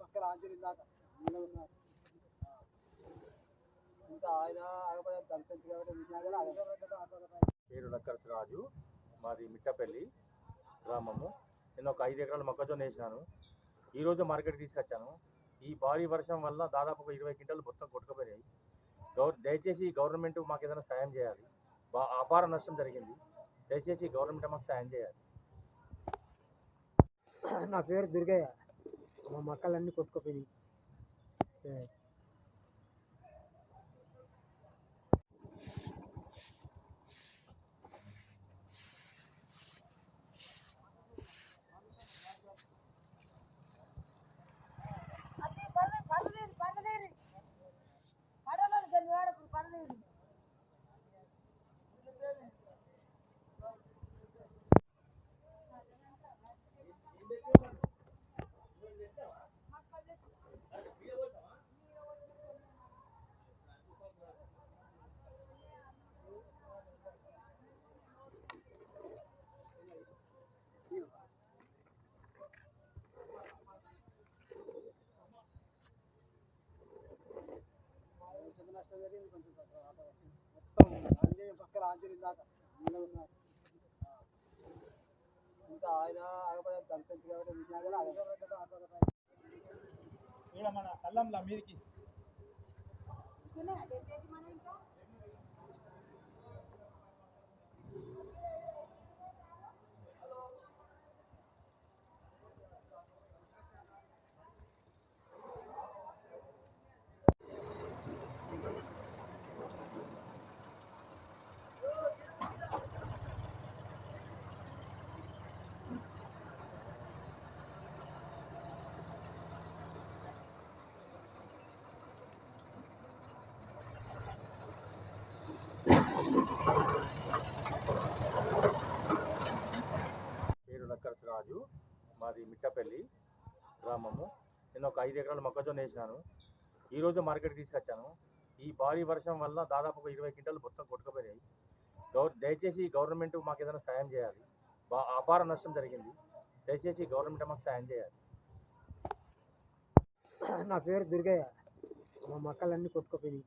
పక్కన ఆంజనేయులు దాకా ఉన్నారు పేరు లక్కర్స్ రాజు మాది మిట్టపల్లి గ్రామము. నేను ఒక ఐదు ఎకరాల మొక్కజొన్న వేసినాను. ఈరోజు మార్కెట్ తీసుకొచ్చాను. ఈ భారీ వర్షం వల్ల దాదాపు ఒక ఇరవై క్వింటాలు మొత్తం కొట్టుకుపోయాయి గౌర్ దయచేసి గవర్నమెంట్ మాకు ఏదైనా సాయం చేయాలి. బా అపార నష్టం జరిగింది. దయచేసి గవర్నమెంట్ మాకు సాయం చేయాలి. నా పేరు దుర్గయ్య. మా మొక్కలన్నీ కొట్టుకుపోయినాయి. ఇక్కడ మన కల్లంలా మీదికి ఇక్కడనే అటెండేది మనం ఇంకా పేరు నక్కర్స్ రాజు మాది మిట్టపల్లి గ్రామము. నేను ఒక ఐదు ఎకరాల మొక్కజొన్న వేసినాను. ఈరోజు మార్కెట్ తీసుకొచ్చాను. ఈ భారీ వర్షం వల్ల దాదాపు ఒక ఇరవై క్వింటాలు మొత్తం కొట్టుకుపోయాయి గౌర్ దయచేసి గవర్నమెంట్ మాకు ఏదైనా సాయం చేయాలి. బా అపార నష్టం జరిగింది. దయచేసి గవర్నమెంట్ మాకు సాయం చేయాలి. నా పేరు దుర్గయ్య. మా మొక్కలన్నీ కొట్టుకుపోయినాయి.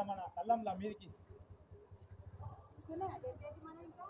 ఇక్కడ మన కల్లంలా మీదికి మనం ఇంకా